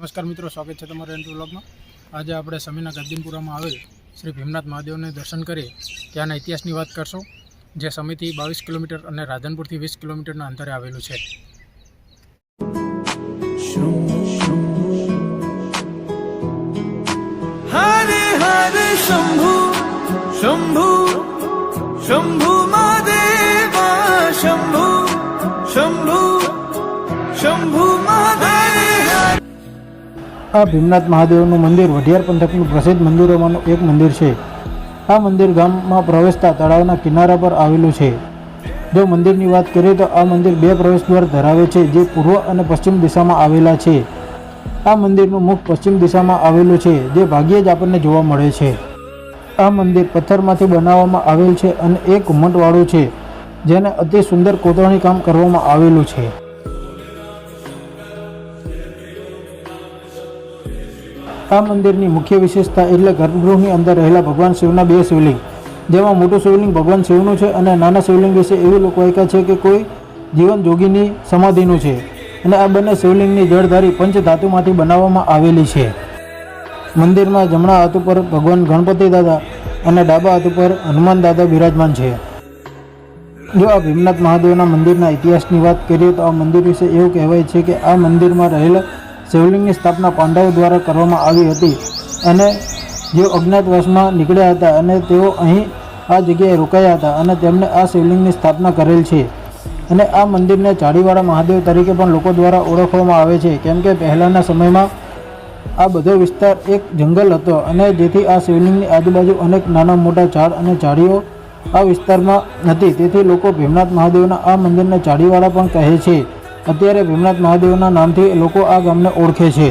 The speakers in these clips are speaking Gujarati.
નમસ્કાર મિત્રો, સ્વાગત છે તમારા એન્ટ્રુ વ્લોગમાં. આજે આપણે સમીના ગદ્દીનપુરામાં આવેલ શ્રી ભીમનાથ મહાદેવને દર્શન કરી ત્યાંના ઇતિહાસની વાત કરશું, જે સમિતિ બાવીસ કિલોમીટર અને રાધનપુરથી વીસ કિલોમીટરના અંતરે આવેલું છે. હરે હરે શંભુ શંભુ શંભુ શંભુ શંભુ શંભુ મહાદેવ. આ ભીમનાથ મહાદેવનું મંદિર વઢિયાર પંથકનું પ્રસિદ્ધ મંદિરોમાંનું એક મંદિર છે. આ મંદિર ગામમાં પ્રવેશતા તળાવના કિનારા પર આવેલું છે. જો મંદિરની વાત કરીએ તો આ મંદિર બે પ્રવેશ દ્વાર ધરાવે છે જે પૂર્વ અને પશ્ચિમ દિશામાં આવેલા છે. આ મંદિરનું મુખ પશ્ચિમ દિશામાં આવેલું છે, જે ભાગ્યે જ આપણને જોવા મળે છે. આ મંદિર પથ્થરમાંથી બનાવવામાં આવેલ છે અને એક ઘુમ્મટવાળું છે, જેને અતિ સુંદર કોતરણી કામ કરવામાં આવેલું છે. આ મંદિરની મુખ્ય વિશેષતા એટલે ગર્ભગૃહની અંદર રહેલા ભગવાન શિવના બે શિવલિંગ. જેમાં મોટું શિવલિંગ ભગવાન શિવનું છે અને નાના શિવલિંગ વિશે એવી લોકવાયકા છે કે કોઈ જીવન જોગીની સમાધિનું છે. અને આ બંને શિવલિંગની જળધારી પંચ ધાતુમાંથી બનાવવામાં આવેલી છે. મંદિરમાં જમણા હાથ ઉપર ભગવાન ગણપતિ દાદા અને ડાબા હાથ ઉપર હનુમાન દાદા બિરાજમાન છે. જો આ ભીમનાથ મહાદેવના મંદિરના ઇતિહાસની વાત કરીએ તો આ મંદિર વિશે એવું કહેવાય છે કે આ મંદિરમાં રહેલા શિવલિંગની સ્થાપના પાંડવો દ્વારા કરવામાં આવી હતી અને જેઓ અજ્ઞાતવાસમાં નીકળ્યા હતા અને તેઓ અહીં આ જગ્યાએ રોકાયા હતા અને તેમણે આ શિવલિંગની સ્થાપના કરેલ છે. અને આ મંદિરને ચાળીવાળા મહાદેવ તરીકે પણ લોકો દ્વારા ઓળખવામાં આવે છે, કેમ કે પહેલાંના સમયમાં આ બધો વિસ્તાર એક જંગલ હતો અને જેથી આ શિવલિંગની આજુબાજુ અનેક નાના મોટા ઝાડ અને ઝાડીઓ આ વિસ્તારમાં હતી. તેથી લોકો ભીમનાથ મહાદેવના આ મંદિરને ચાળીવાળા પણ કહે છે. અત્યારે ભીમનાથ મહાદેવના નામથી લોકો આ ગામને ઓળખે છે.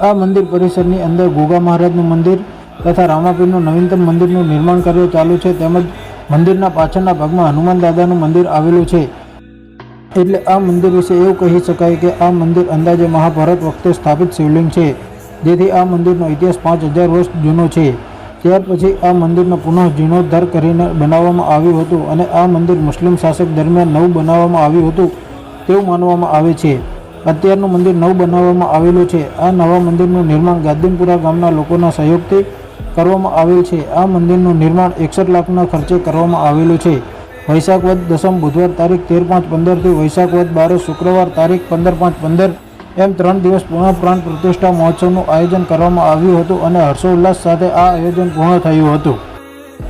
આ મંદિર પરિસરની અંદર ગોગા મહારાજનું મંદિર તથા રામાપીરનું નવીનતમ મંદિરનું નિર્માણ કાર્ય ચાલુ છે તેમજ મંદિરના પાછળના ભાગમાં હનુમાન દાદાનું મંદિર આવેલું છે. એટલે આ મંદિર વિશે એવું કહી શકાય કે આ મંદિર અંદાજે મહાભારત વખતે સ્થાપિત શિવલિંગ છે, જેથી આ મંદિરનો ઇતિહાસ પાંચ હજાર વર્ષ જૂનો છે. ત્યાર પછી આ મંદિરનો પુનઃ જીર્ણોદ્ધાર કરીને બનાવવામાં આવ્યું હતું અને આ મંદિર મુસ્લિમ શાસક દરમિયાન નવું બનાવવામાં આવ્યું હતું. તેવું માનવામાં આવે છે. અત્યારનું મંદિર નવું બનાવવામાં આવેલું છે. આ નવા મંદિરનું નિર્માણ ગાદીમપુરા ગામના લોકોના સહયોગથી કરવામાં આવેલ છે. આ મંદિરનું નિર્માણ એકસઠ લાખના ખર્ચે કરવામાં આવેલું છે. વૈશાખ વદ દસમ બુધવાર તારીખ તેર પાંચ પંદરથી વૈશાખ વદ બારે શુક્રવાર તારીખ પંદર પાંચ પંદર એમ ત્રણ દિવસ પૂર્ણ પ્રાણ પ્રતિષ્ઠા મહોત્સવનું આયોજન કરવામાં આવ્યું હતું અને હર્ષોલ્લાસ સાથે આ આયોજન પૂર્ણ થયું હતું.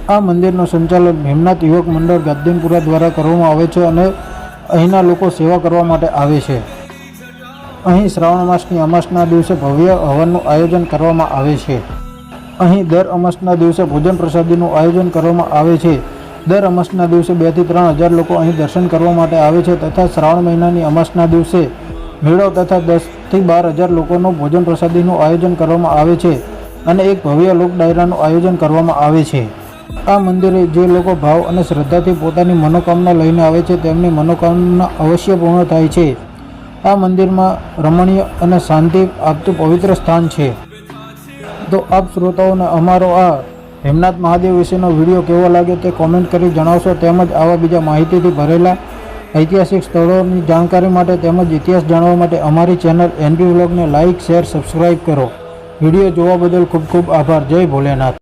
આ મંદિરનું સંચાલન હિમનાથ યુવક મંડળ ગાદીમપુરા દ્વારા કરવામાં આવે છે અને અહીંના લોકો સેવા કરવા માટે આવે છે. અહીં શ્રાવણ માસની અમાસના દિવસે ભવ્ય હવનનું આયોજન કરવામાં આવે છે. અહીં દર અમાસના દિવસે ભોજન પ્રસાદીનું આયોજન કરવામાં આવે છે. દર અમાસના દિવસે બેથી ત્રણ હજાર લોકો અહીં દર્શન કરવા માટે આવે છે તથા શ્રાવણ મહિનાની અમાસના દિવસે મેળો તથા દસથી બાર હજાર લોકોનું ભોજન પ્રસાદીનું આયોજન કરવામાં આવે છે અને એક ભવ્ય લોક ડાયરાનું આયોજન કરવામાં આવે છે. આ મંદિરે જે લોકો ભાવ અને શ્રદ્ધાથી પોતાની મનોકામના લઈને આવે છે, તેમની મનોકામના અવશ્ય પૂર્ણ થાય છે. આ મંદિરમાં રમણીય અને શાંતિ આપતું પવિત્ર સ્થાન છે. તો આપ શ્રોતાઓને અમારો આ હેમનાથ મહાદેવ વિશેનો વીડિયો કેવો લાગે તે કોમેન્ટ કરી જણાવશો. તેમજ આવા બીજા માહિતીથી ભરેલા ઐતિહાસિક સ્થળોની જાણકારી માટે તેમજ ઇતિહાસ જાણવા માટે અમારી ચેનલ એનપી વ્લોગને લાઇક શેર સબસ્ક્રાઈબ કરો. વીડિયો જોવા બદલ ખૂબ ખૂબ આભાર. જય ભોલેનાથ.